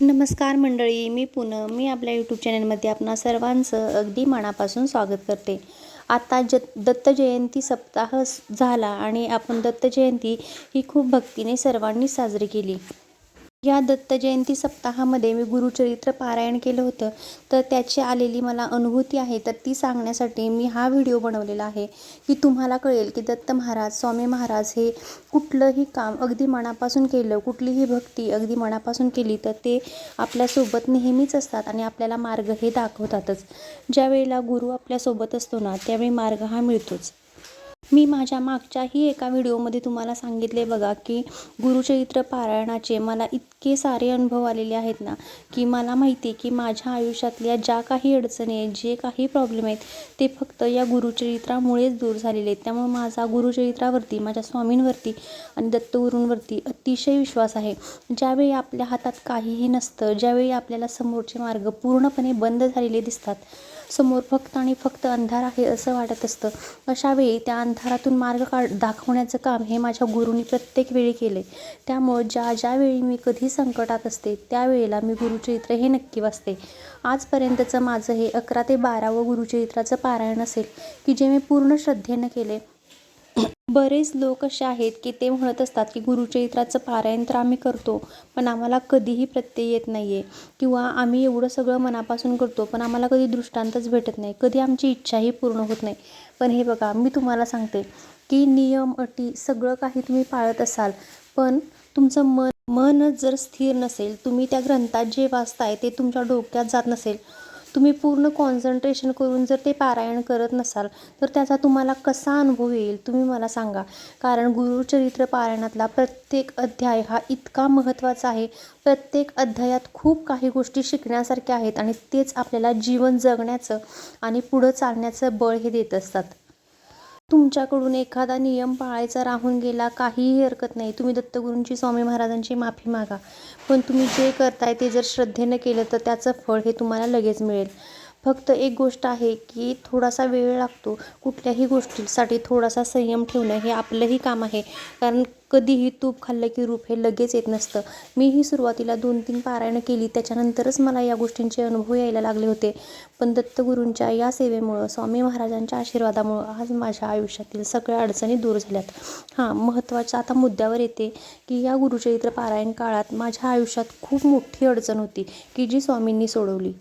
नमस्कार मंडळी मी पूनम. मी आपल्या यूट्यूब चॅनलमध्ये आपणा सर्वांचं अगदी मनापासून स्वागत करते. आता ज दत्त जयंती सप्ताह झाला आणि आपण दत्त जयंती ही खूप भक्तीने सर्वांनी साजरी केली. या दत्त जयंती सप्ताहामध्ये मी गुरुचरित्र पारायण केलं होतं. तर त्याची आलेली मला अनुभूती आहे. तर ती सांगण्यासाठी मी हा व्हिडिओ बनवलेला आहे की तुम्हाला कळेल की दत्त महाराज स्वामी महाराज हे कुठलंही काम अगदी मनापासून केलं कुठलीही भक्ती अगदी मनापासून केली तर ते आपल्यासोबत नेहमीच असतात आणि आपल्याला मार्ग हे दाखवतातच. ज्या वेळेला गुरु आपल्यासोबत असतो ना त्यावेळी मार्ग हा मिळतोच. मी माझ्या मागच्याही एका व्हिडिओमध्ये तुम्हाला सांगितले बघा की गुरुचरित्र पारायणाचे मला इतके सारे अनुभव आलेले आहेत ना की मला माहिती आहे की माझ्या आयुष्यातल्या ज्या काही अडचणी आहेत जे काही प्रॉब्लेम आहेत ते फक्त या गुरुचरित्रामुळेच दूर झालेले आहेत. त्यामुळे माझा गुरुचरित्रावरती माझ्या स्वामींवरती आणि दत्तगुरूंवरती अतिशय विश्वास आहे. ज्यावेळी आपल्या हातात काहीही नसतं ज्यावेळी आपल्याला समोरचे मार्ग पूर्णपणे बंद झालेले दिसतात समोर फक्त आणि फक्त अंधार आहे असं वाटत असतं. अशावेळी त्या अंधारातून मार्ग काढ दाखवण्याचं काम हे माझ्या गुरुनी प्रत्येक वेळी केले त्यामुळं ज्या ज्या वेळी मी कधी संकटात असते त्यावेळेला मी गुरुचरित्र हे नक्की वाचते. आजपर्यंतचं माझं हे अकरा ते बारावं गुरुचरित्राचं पारायण असेल की जे मी पूर्ण श्रद्धेनं केले बरेच लोक असे आहेत की ते म्हणत असतात की गुरुचरित्राचं पारायण तर आम्ही करतो पण आम्हाला कधीही प्रत्यय येत नाही आहे किंवा आम्ही एवढं सगळं मनापासून करतो पण आम्हाला कधी दृष्टांतच भेटत नाही. कधी आमची इच्छाही पूर्ण होत नाही. पण हे बघा मी तुम्हाला सांगते की नियम अटी सगळं काही तुम्ही पाळत असाल पण तुमचं मन मनच जर स्थिर नसेल तुम्ही त्या ग्रंथात जे वाचताय ते तुमच्या डोक्यात जात नसेल तुम्ही पूर्ण कॉन्सन्ट्रेशन करून जर ते पारायण करत नसाल तर त्याचा तुम्हाला कसा अनुभव येईल तुम्ही मला सांगा. कारण गुरुचरित्र पारायणातला प्रत्येक अध्याय हा इतका महत्त्वाचा आहे. प्रत्येक अध्यायात खूप काही गोष्टी शिकण्यासारख्या आहेत आणि तेच आपल्याला जीवन जगण्याचं आणि पुढं चालण्याचं बळ हे देत असतात. तुमच्याकडून एखादा नियम पाळायचा राहून गेला काहीही हरकत नाही. तुम्ही दत्तगुरूंची स्वामी महाराजांची माफी मागा. पण तुम्ही जे करताय ते जर श्रद्धेनं केलं तर त्याचं फळ हे तुम्हाला लगेच मिळेल. फक्त एक गोष्ट आहे की थोडासा वेळ लागतो कुठल्याही गोष्टीसाठी थोडासा संयम ठेवणं हे आपलंही काम आहे. कारण कधीही तूप खाल्लं की रूप हे लगेच येत नसतं. मीही सुरुवातीला दोन तीन पारायणं केली त्याच्यानंतरच मला या गोष्टींचे अनुभव यायला लागले होते. पण दत्तगुरूंच्या या सेवेमुळं स्वामी महाराजांच्या आशीर्वादामुळं आज माझ्या आयुष्यातील सगळ्या अडचणी दूर झाल्यात. हां महत्त्वाच्या आता मुद्द्यावर येते की या गुरुचरित्र पारायण काळात माझ्या आयुष्यात खूप मोठी अडचण होती की जी स्वामींनी सोडवली.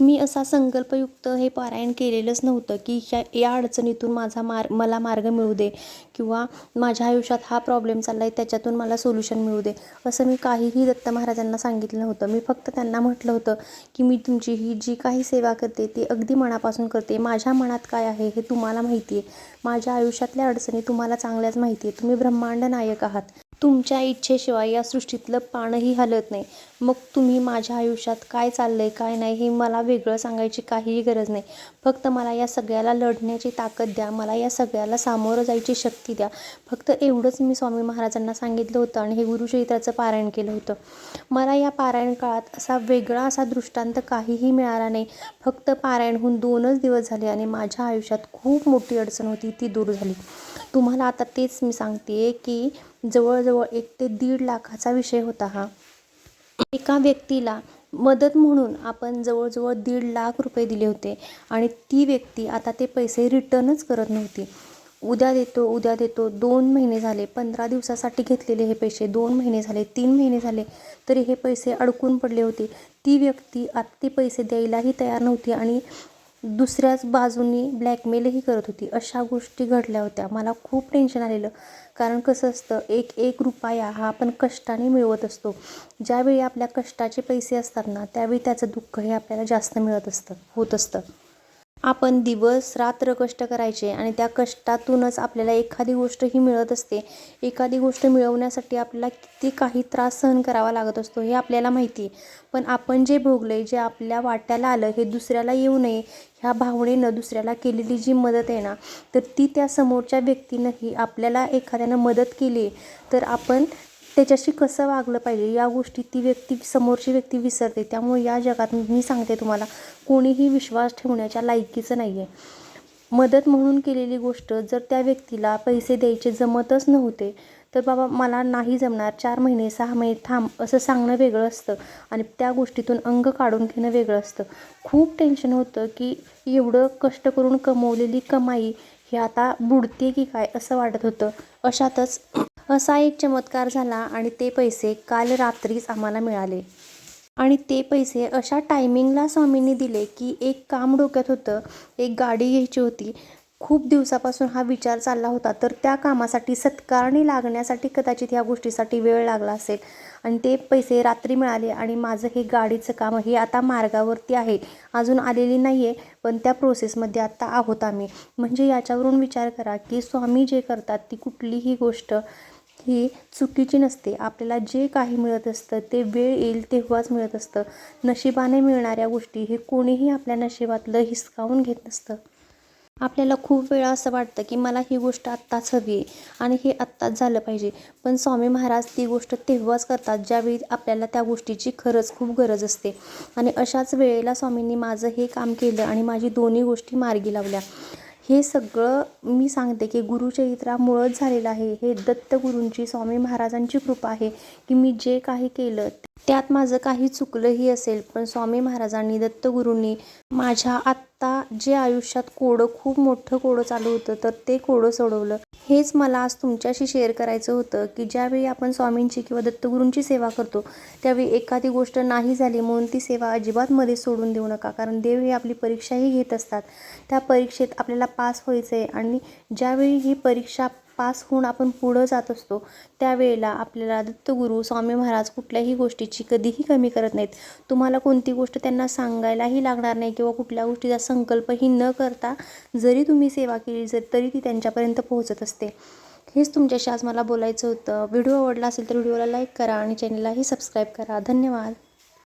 मी असा संकल्पयुक्त हे पारायण केलेलंच नव्हतं की ह्या या अडचणीतून माझा मार मला मार्ग मिळू दे किंवा माझ्या आयुष्यात हा प्रॉब्लेम चालला आहे त्याच्यातून मला सोल्युशन मिळू दे. असं मी काहीही दत्त महाराजांना सांगितलं नव्हतं. मी फक्त त्यांना म्हटलं होतं की मी तुमची ही जी काही सेवा करते ती अगदी मनापासून करते. माझ्या मनात काय आहे हे तुम्हाला माहिती आहे माझ्या आयुष्यातल्या अडचणी तुम्हाला चांगल्याच माहिती आहे तुम्ही ब्रह्मांड नायक आहात. तुमच्या इच्छेशिवाय या सृष्टीतलं पानही हलत नाही. मग तुम्ही माझ्या आयुष्यात काय चाललं आहे काय नाही हे मला वेगळं सांगायची काहीही गरज नाही. फक्त मला या सगळ्याला लढण्याची ताकद द्या मला या सगळ्याला सामोरं जायची शक्ती द्या. फक्त एवढंच मी स्वामी महाराजांना सांगितलं होतं आणि हे गुरुचरित्राचं पारायण केलं होतं. मला या पारायण काळात असा वेगळा असा दृष्टांत काहीही मिळाला नाही. फक्त पारायण होऊन दोनच दिवस झाले आणि माझ्या आयुष्यात खूप मोठी अडचण होती ती दूर झाली. तुम्हाला आता तेच मी सांगते की जवळजवळ एक ते दीड लाखाचा विषय होता हा. एका व्यक्तीला मदत म्हणून आपण जवळजवळ दीड लाख रुपये दिले होते आणि ती व्यक्ती आता ते पैसे रिटर्नच करत नव्हती. उद्या देतो उद्या देतो दोन महिने झाले पंधरा दिवसासाठी घेतलेले हे पैसे दोन महिने झाले तीन महिने झाले तरी हे पैसे अडकून पडले होते. ती व्यक्ती आता ते पैसे द्यायलाही तयार नव्हती आणि दुसऱ्याच बाजूनी ब्लॅकमेलही करत होती. अशा गोष्टी घडल्या होत्या. मला खूप टेन्शन आलेलं. कारण कसं असतं एक एक रुपया हा आपण कष्टाने मिळवत असतो. ज्यावेळी आपल्या कष्टाचे पैसे असतात ना त्यावेळी त्याचं दुःख हे आपल्याला जास्त मिळत असतं होत असतं. आपण दिवस रात्र कष्ट करायचे आणि त्या कष्टातूनच आपल्याला एखादी गोष्ट ही मिळत असते. एखादी गोष्ट मिळवण्यासाठी आपल्याला किती काही त्रास सहन करावा लागत असतो हे आपल्याला माहिती. आहे पण आपण जे भोगलं आहे जे आपल्या वाट्याला आलं हे दुसऱ्याला येऊ नये ह्या भावनेनं दुसऱ्याला केलेली जी मदत आहे ना तर ती त्या समोरच्या व्यक्तीनंही आपल्याला एखाद्यानं मदत केली तर आपण त्याच्याशी कसं वागलं पाहिजे या गोष्टी ती व्यक्ती समोरची व्यक्ती विसरते. त्यामुळे या जगात मी सांगते तुम्हाला कोणीही विश्वास ठेवण्याच्या लायकीचं नाही आहे मदत म्हणून केलेली गोष्ट जर त्या व्यक्तीला पैसे द्यायचे जमतच नव्हते तर बाबा मला नाही जमणार चार महिने सहा महिने थांब असं सांगणं वेगळं असतं. आणि त्या गोष्टीतून अंग काढून घेणं वेगळं असतं. खूप टेन्शन होतं की एवढं कष्ट करून कमवलेली कमाई ही आता बुडते की काय असं वाटत होतं. अशातच असा एक चमत्कार झाला आणि ते पैसे काल रात्रीच आम्हाला मिळाले. आणि ते पैसे अशा टायमिंगला स्वामींनी दिले की एक काम डोक्यात होतं एक गाडी घ्यायची होती. खूप दिवसापासून हा विचार चालला होता तर त्या कामासाठी सत्कारणी लागण्यासाठी कदाचित ह्या गोष्टीसाठी वेळ लागला असेल. आणि ते पैसे रात्री मिळाले आणि माझं हे गाडीचं काम हे आता मार्गावरती आहे अजून आलेली नाही आहे पण त्या प्रोसेसमध्ये आत्ता आहोत आम्ही. म्हणजे याच्यावरून विचार करा की स्वामी जे करतात ती कुठलीही गोष्ट ही चुकीची नसते. आपल्याला जे काही मिळत असतं ते वेळ येईल तेव्हाच मिळत असतं. नशिबाने मिळणाऱ्या गोष्टी हे कोणीही आपल्या नशिबातलं हिसकावून घेत नसतं. आपल्याला खूप वेळा असं वाटतं की मला ही गोष्ट आत्ताच हवी आहे आणि हे आत्ताच झालं पाहिजे. पण स्वामी महाराज ती गोष्ट तेव्हाच करतात ज्यावेळी आपल्याला त्या गोष्टीची खरंच खूप गरज असते. आणि अशाच वेळेला स्वामींनी माझं हे काम केलं आणि माझी दोन्ही गोष्टी मार्गी लावल्या. हे सगळं मी सांगते की गुरुचरित्रामुळंच झालेलं आहे. हे दत्तगुरूंची स्वामी महाराजांची कृपा आहे की मी जे काही केलं त्यात माझं काही चुकलंही असेल पण स्वामी महाराजांनी दत्तगुरूंनी माझ्या आत्ता जे आयुष्यात कोडं खूप मोठं कोडं चालू होतं तर ते कोडं सोडवलं. हेच मला आज तुमच्याशी शेअर करायचं होतं की ज्यावेळी आपण स्वामींची किंवा दत्तगुरूंची सेवा करतो त्यावेळी एखादी गोष्ट नाही झाली म्हणून ती सेवा अजिबात मध्ये सोडून देऊ नका. कारण देव हे आपली परीक्षाही घेत असतात. त्या परीक्षेत आपल्याला पास व्हायचं आहे आणि ज्यावेळी ही परीक्षा पास होऊन आपण पुढं जात असतो त्यावेळेला आपल्याला दत्तगुरू स्वामी महाराज कुठल्याही गोष्टीची कधीही कमी करत नाहीत. तुम्हाला कोणती गोष्ट त्यांना सांगायलाही लागणार नाही किंवा कुठल्या गोष्टीचा संकल्पही न करता जरी तुम्ही सेवा केली जर तरी ती त्यांच्यापर्यंत पोहोचत असते. हेच तुमच्याशी आज मला बोलायचं होतं. व्हिडिओ आवडला असेल तर व्हिडिओला लाईक करा आणि चॅनललाही सबस्क्राईब करा. धन्यवाद.